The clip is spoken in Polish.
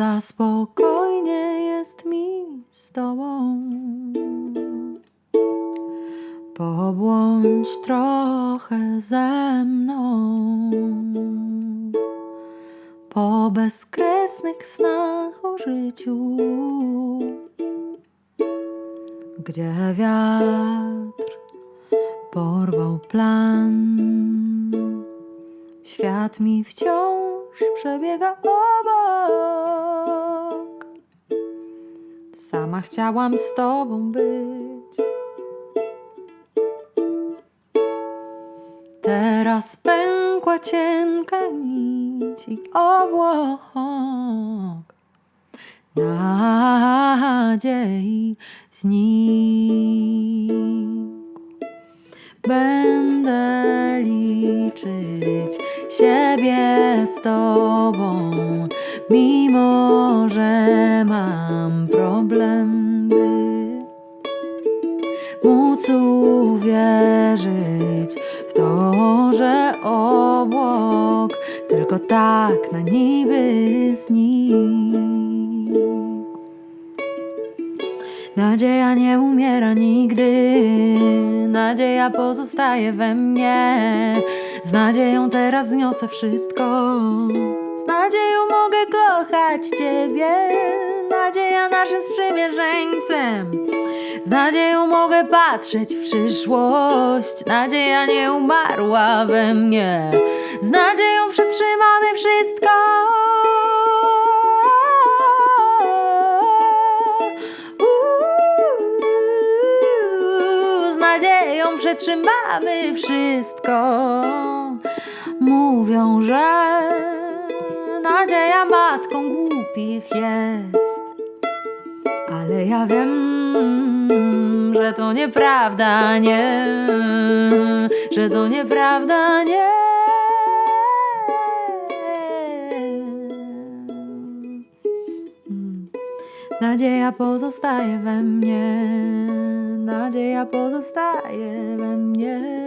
Za spokojnie jest mi z tobą. Pobłądź trochę ze mną po bezkresnych snach o życiu, gdzie wiatr porwał plan. Świat mi wciąż przebiega obok. Sama chciałam z tobą być. Teraz pękła cienka nić i obłok nadziei znikł. Będę liczyć siebie z tobą, mimo że mam problem, by móc uwierzyć w to, że obłok tylko tak na niby znikł. Nadzieja nie umiera nigdy, nadzieja pozostaje we mnie. Z nadzieją teraz zniosę wszystko, z nadzieją mogę kochać Ciebie. Nadzieja naszym sprzymierzeńcem, z nadzieją mogę patrzeć w przyszłość. Nadzieja nie umarła we mnie, z nadzieją przetrzymamy wszystko. Z nadzieją przetrzymamy wszystko. Mówią, że nadzieja matką głupich jest. Ale ja wiem, że to nieprawda, nie, że to nieprawda, nie. Nadzieja pozostaje we mnie, nadzieja pozostaje we mnie.